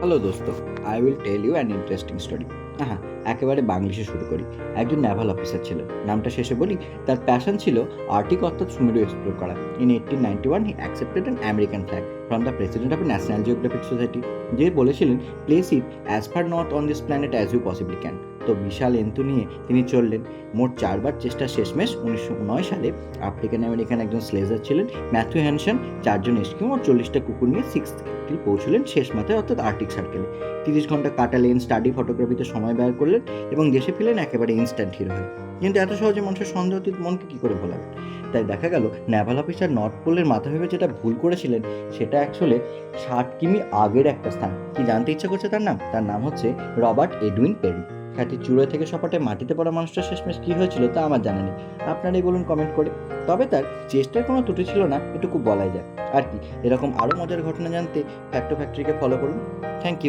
Hello দোস্ত I will tell you an interesting story হ্যাঁ একেবারে বাংলিশে শুরু করি। একজন নেভাল অফিসার ছিল। নামটা শেষে বলি, তার প্যাশন ছিল আর্টিক অর্থাৎ সুমেরু এক্সপ্লোর করা। In eighteen ninety one he accepted an American flag from the president of National Geographic Society যে বলেছিলেন place it as far north on this planet as you possibly can বিশাল এন্তু নিয়ে তিনি চললেন। মোট চারবার চেষ্টা শেষমেশ উনিশশো নয় সালে আফ্রিকান আমেরিকান একজন স্লেজার ছিলেন ম্যাথু হ্যানসন চারজন এসকিমো চল্লিশটা কুকুর নিয়ে সিক্স এপ্রিল পৌঁছলেন শেষ মাথায়, অর্থাৎ আর্টিক সার্কেলে তিরিশ ঘণ্টা কাটালেন স্টাডি ফটোগ্রাফিতে সময় ব্যয় করলেন এবং দেশে ফিরলেন একেবারে ইনস্ট্যান্ট হিরো হয়ে। কিন্তু এত সহজে মানুষের সন্দেহতীত মনকে কী করে ভোলাবেন তাই দেখা গেল ন্যাভাল অফিসার নর্থ পোলের মাথা ভেবে যেটা ভুল করেছিলেন, সেটা অ্যাকচুয়ালি ষাট কিমি আগের একটা স্থান। কি জানতে ইচ্ছা করছে তার নাম? তার নাম হচ্ছে রবার্ট এডুইন পেরি খ্যাতি চূড়ায় থেকে সপাটে মাটিতে পড়া মানুষটা শেষমেশ কী হয়েছিল তা আমার জানা নেই। আপনারাই বলুন কমেন্ট করে। তবে তার চেষ্টার কোনো ত্রুটি ছিল না, এটুকু বলাই যায়। আর কি, এরকম আরও মজার ঘটনা জানতে ফ্যাক্টো ফ্যাক্টরিকে ফলো করুন। Thank you